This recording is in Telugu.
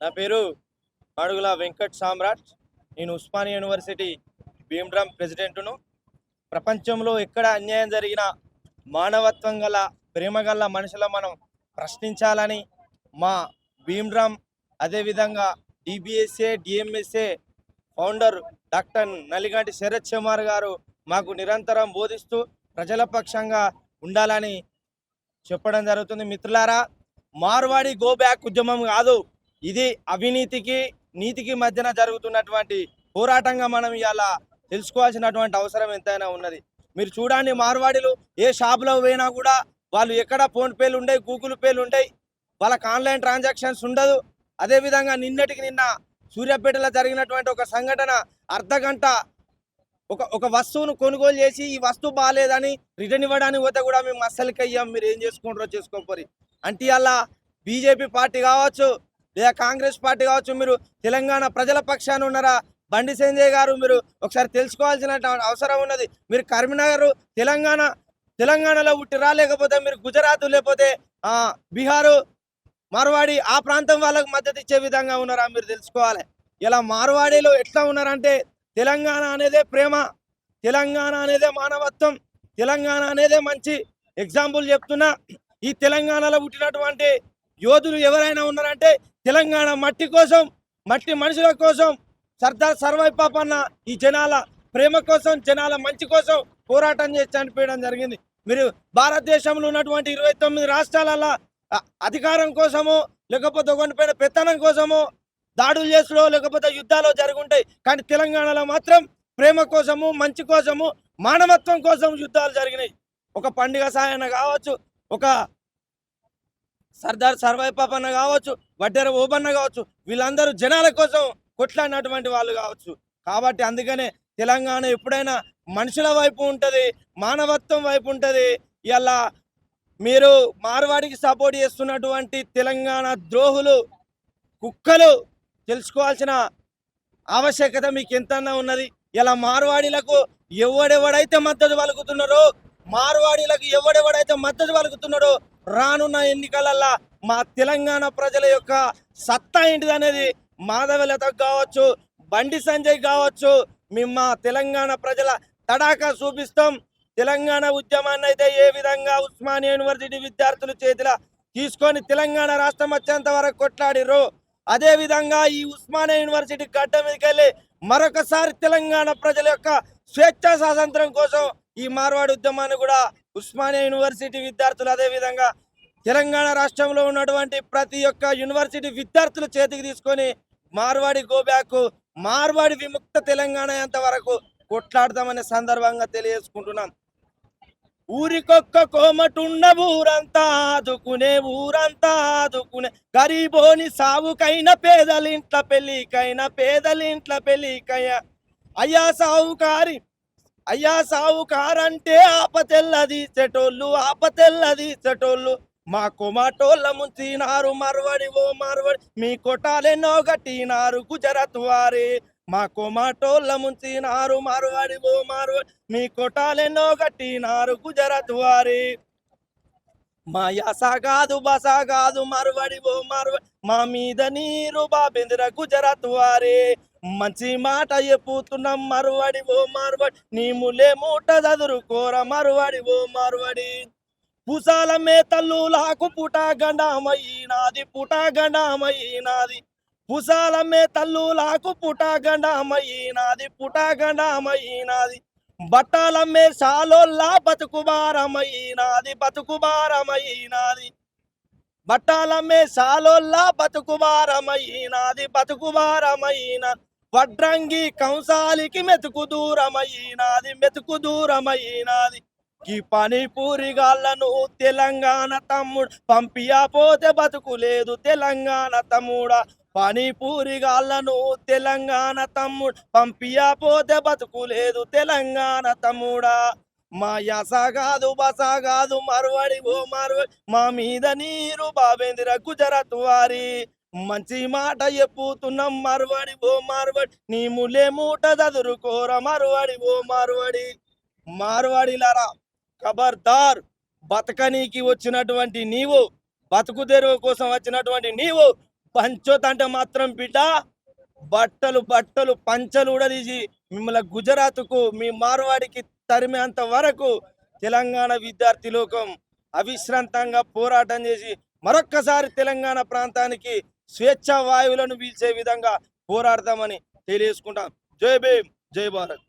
నా పేరు మాడుగుల వెంకట్ సామ్రాట్ నేను ఉస్మానియా యూనివర్సిటీ భీమరామ్ ప్రెసిడెంట్ను. ప్రపంచంలో ఎక్కడ అన్యాయం జరిగినా మానవత్వం గల ప్రేమ గల మనుషుల మనం ప్రశ్నించాలని మా భీమ్రామ్ అదేవిధంగా DBSA DMSA founder doctor Naliganti Sharath Kumar garu మాకు నిరంతరం బోధిస్తూ ప్రజల పక్షంగా ఉండాలని చెప్పడం జరుగుతుంది. మిత్రులారా మార్వాడి గో బ్యాక్ ఉద్యమం కాదు. ఇది అవినీతికి నీతికి మధ్యన జరుగుతున్నటువంటి పోరాటంగా మనం ఇలా తెలుసుకోవాల్సినటువంటి అవసరం ఎంతైనా ఉన్నది. మీరు చూడండి మార్వాడీలు ఏ షాప్లో పోయినా కూడా వాళ్ళు ఎక్కడ ఫోన్ పేలు గూగుల్ పేలు ఉంటాయి వాళ్ళకి ఆన్లైన్ ట్రాన్సాక్షన్స్ ఉండదు. అదేవిధంగా నిన్నటికి నిన్న సూర్యాపేటలో జరిగినటువంటి ఒక సంఘటన అర్ధ గంట ఒక ఒక వస్తువును కొనుగోలు చేసి ఈ వస్తువు బాగాలేదని రిటర్న్ ఇవ్వడానికి పోతే కూడా మేము అస్సలకి అయ్యాం. మీరు ఏం చేసుకుంటారో చేసుకోపోరి అంటే అలా బీజేపీ పార్టీ కావచ్చు లేదా కాంగ్రెస్ పార్టీ కావచ్చు మీరు తెలంగాణ ప్రజల పక్షాన ఉన్నారా? బండి సంజయ్ గారు మీరు ఒకసారి తెలుసుకోవాల్సిన అవసరం ఉన్నది. మీరు కరీంనగర్ తెలంగాణ తెలంగాణలో పుట్టిరా? లేకపోతే మీరు గుజరాత్ లేకపోతే బీహారు మార్వాడి ఆ ప్రాంతం వాళ్ళకు మద్దతు ఇచ్చే విధంగా ఉన్నారా మీరు తెలుసుకోవాలి. ఇలా మార్వాడీలో ఎట్లా ఉన్నారంటే తెలంగాణ అనేదే ప్రేమ తెలంగాణ అనేదే మానవత్వం తెలంగాణ అనేదే మంచి ఎగ్జాంపుల్ చెప్తున్నా. ఈ తెలంగాణలో పుట్టినటువంటి యోధులు ఎవరైనా ఉన్నారంటే తెలంగాణ మట్టి కోసం మట్టి మనుషుల కోసం సర్దార్ సర్వై పాపన్న ఈ జనాల ప్రేమ కోసం జనాల మంచి కోసం పోరాటం చేసి చనిపోయడం జరిగింది. మీరు భారతదేశంలో ఉన్నటువంటి ఇరవై తొమ్మిది రాష్ట్రాలలో అధికారం కోసము లేకపోతే ఒకటిపైన పెత్తనం కోసము దాడులు చేసులో లేకపోతే యుద్ధాలు జరుగుంటాయి కానీ తెలంగాణలో మాత్రం ప్రేమ కోసము మంచి కోసము మానవత్వం కోసం యుద్ధాలు జరిగినాయి. ఒక పండుగ సాయన కావచ్చు ఒక సర్దార్ సర్వై పాపన్న కావచ్చు వడ్డెర ఓబన్న కావచ్చు వీళ్ళందరూ జనాల కోసం కొట్లాడినటువంటి వాళ్ళు కావచ్చు. కాబట్టి అందుకనే తెలంగాణ ఎప్పుడైనా మనుషుల వైపు ఉంటుంది మానవత్వం వైపు ఉంటుంది. ఇలా మీరు మార్వాడికి సపోర్ట్ చేస్తున్నటువంటి తెలంగాణ ద్రోహులు కుక్కలు తెలుసుకోవాల్సిన ఆవశ్యకత మీకు ఎంతన్నా ఉన్నది? ఇలా మార్వాడీలకు ఎవడెవడైతే మద్దతు పలుకుతున్నారో మార్వాడీలకు ఎవడెవడైతే మద్దతు పలుకుతున్నారో రానున్న ఎన్నికలల్లో మా తెలంగాణ ప్రజల యొక్క సత్తా ఏంటిది అనేది కావచ్చు బండి సంజయ్ కావచ్చు మేము మా తెలంగాణ ప్రజల తడాకా చూపిస్తాం. తెలంగాణ ఉద్యమాన్ని అయితే ఏ విధంగా ఉస్మానియా యూనివర్సిటీ విద్యార్థుల చేతిలో తీసుకొని తెలంగాణ రాష్ట్రం వచ్చేంత వరకు కొట్లాడిర్రు? అదేవిధంగా ఈ ఉస్మానియా యూనివర్సిటీ గడ్డ మీదకెళ్ళి మరొకసారి తెలంగాణ ప్రజల యొక్క స్వేచ్ఛా స్వాతంత్రం కోసం ఈ మార్వాడి ఉద్యమాన్ని కూడా ఉస్మానియా యూనివర్సిటీ విద్యార్థులు అదే విధంగా తెలంగాణ రాష్ట్రంలో ఉన్నటువంటి ప్రతి ఒక్క యూనివర్సిటీ విద్యార్థులు చేతికి తీసుకొని మార్వాడి గోబ్యాక్ మార్వాడి విముక్త తెలంగాణ అంత వరకు కొట్లాడదామనే సందర్భంగా తెలియజేసుకుంటున్నాం. ఊరికొక్క కోమటున్న ఊరంతా ఆదుకునే ఊరంతా ఆదుకునే గరీబోని సావుకైన పేదలింట్ల పెళ్ళికైనా పేదలింట్ల పెళ్ళికయ్యా అయ్యా సావుకారి అయ్యా సావుకారంటే ఆపతెల్లది చెటోళ్ళు ఆపతెల్లది చెటోళ్ళు. మా కొమాటోళ్ళ ముంచినారు మరవడి ఓ మరవడి. మీ కొటాలెన్నో గట్టినారు గుజరాత్ వారే. మా కొమాటోళ్ళ ముంచినారు మరవడి ఓ మరవడి. మీ కొటాలెన్నో గట్టినారు గుజరాత్ వారే. మా యాస కాదు బస కాదు మరవడి ఓ మరవడి. మా మీద నీరు బాబెందిర గుజరాత్ వారే. మంచి మాట చెప్పుతున్నాం మరువడి ఓ మరువడి. నీ ములే మూట చదురుకోర మరువడి ఓ మరువడి. పుసాల మేతల్లు లాకు పుట గండామయ్యినాది పుట గండామయ్యినాది పుసాల మేతల్లు లాకు పుట గండామయ్యినాది పుట బట్టలమ్మే సాలోల్లా బతుకు బారమయ్యినాది బతుకు బట్టాలమ్మే సాలోల్లా బతుకు బారమయ్యినాది వడ్రంగి కంసాలికి మెతుకు దూరమైనాది మెతుకు దూరమైనాది. ఈ పనిపూరి గాళ్ళను తెలంగాణ తమ్ముడు పంపియా పోతే బతుకు లేదు తెలంగాణ తమ్ముడా. పనిపూరి గాళ్ళను తెలంగాణ తమ్ముడు పంపియా పోతే బతుకు లేదు తెలంగాణ తమ్ముడా. మా యాస కాదు బస కాదు మరువడి ఓ మరువడి మా మీద నీరు బాబేందిర గుజరాత్ వారి. మంచి మాట చెప్పుతున్నాం మరువడి ఓ మార్వడి. నీ ములే మూట చదురుకోర మరువడి ఓ మార్వడి. మార్వాడిలారా ఖబర్దార్ బతకనీకి వచ్చినటువంటి నీవు బతుకు తెరువు కోసం వచ్చినటువంటి నీవు పంచోత్ అంటే మాత్రం బిడ్డ బట్టలు బట్టలు పంచలు ఉడదీసి మిమ్మల్ని గుజరాత్కు మీ మార్వాడికి తరిమేంత వరకు తెలంగాణ విద్యార్థి లోకం అవిశ్రాంతంగా పోరాటం చేసి మరొక్కసారి తెలంగాణ ప్రాంతానికి స్వేచ్ఛ వాయువులను పీల్చే విధంగా పోరాడతామని తెలియజేసుకుంటాం. జై భీమ్ జై భారత్.